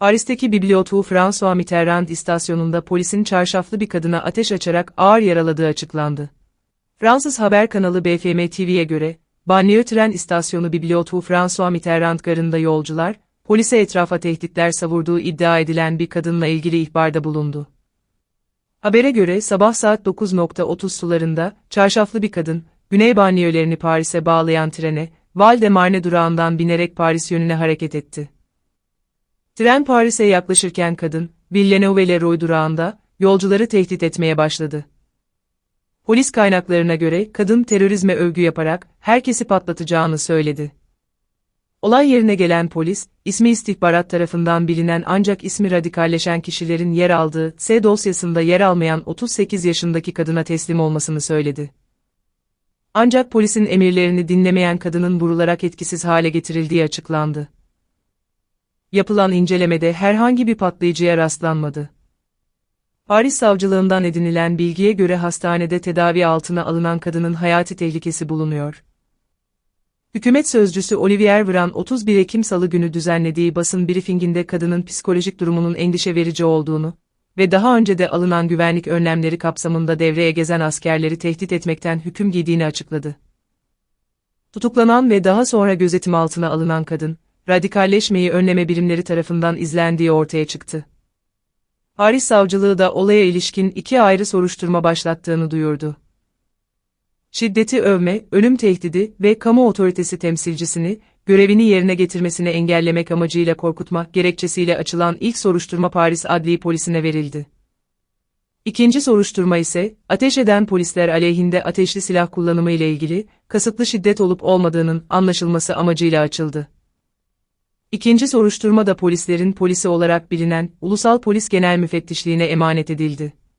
Paris'teki Bibliotheque François Mitterrand istasyonunda polisin çarşaflı bir kadına ateş açarak ağır yaraladığı açıklandı. Fransız haber kanalı BFM TV'ye göre, banliyö tren istasyonu Bibliotheque François Mitterrand garında yolcular, polise etrafa tehditler savurduğu iddia edilen bir kadınla ilgili ihbarda bulundu. Habere göre sabah saat 9.30 sularında, çarşaflı bir kadın, Güney banliyölerini Paris'e bağlayan trene, Val de Marne durağından binerek Paris yönüne hareket etti. Tren Paris'e yaklaşırken kadın, Villeneuve-le-Roi durağında, yolcuları tehdit etmeye başladı. Polis kaynaklarına göre kadın terörizme övgü yaparak herkesi patlatacağını söyledi. Olay yerine gelen polis, ismi istihbarat tarafından bilinen ancak ismi radikalleşen kişilerin yer aldığı S dosyasında yer almayan 38 yaşındaki kadına teslim olmasını söyledi. Ancak polisin emirlerini dinlemeyen kadının vurularak etkisiz hale getirildiği açıklandı. Yapılan incelemede herhangi bir patlayıcıya rastlanmadı. Paris savcılığından edinilen bilgiye göre hastanede tedavi altına alınan kadının hayati tehlikesi bulunuyor. Hükümet sözcüsü Olivier Véran 31 Ekim Salı günü düzenlediği basın briefinginde kadının psikolojik durumunun endişe verici olduğunu ve daha önce de alınan güvenlik önlemleri kapsamında devreye gezen askerleri tehdit etmekten hüküm giydiğini açıkladı. Tutuklanan ve daha sonra gözetim altına alınan kadın, radikalleşmeyi önleme birimleri tarafından izlendiği ortaya çıktı. Paris savcılığı da olaya ilişkin iki ayrı soruşturma başlattığını duyurdu. Şiddeti övme, ölüm tehdidi ve kamu otoritesi temsilcisini, görevini yerine getirmesini engellemek amacıyla korkutmak gerekçesiyle açılan ilk soruşturma Paris Adli Polisi'ne verildi. İkinci soruşturma ise, ateş eden polisler aleyhinde ateşli silah kullanımı ile ilgili, kasıtlı şiddet olup olmadığının anlaşılması amacıyla açıldı. İkinci soruşturma da polislerin polisi olarak bilinen Ulusal Polis Genel Müfettişliğine emanet edildi.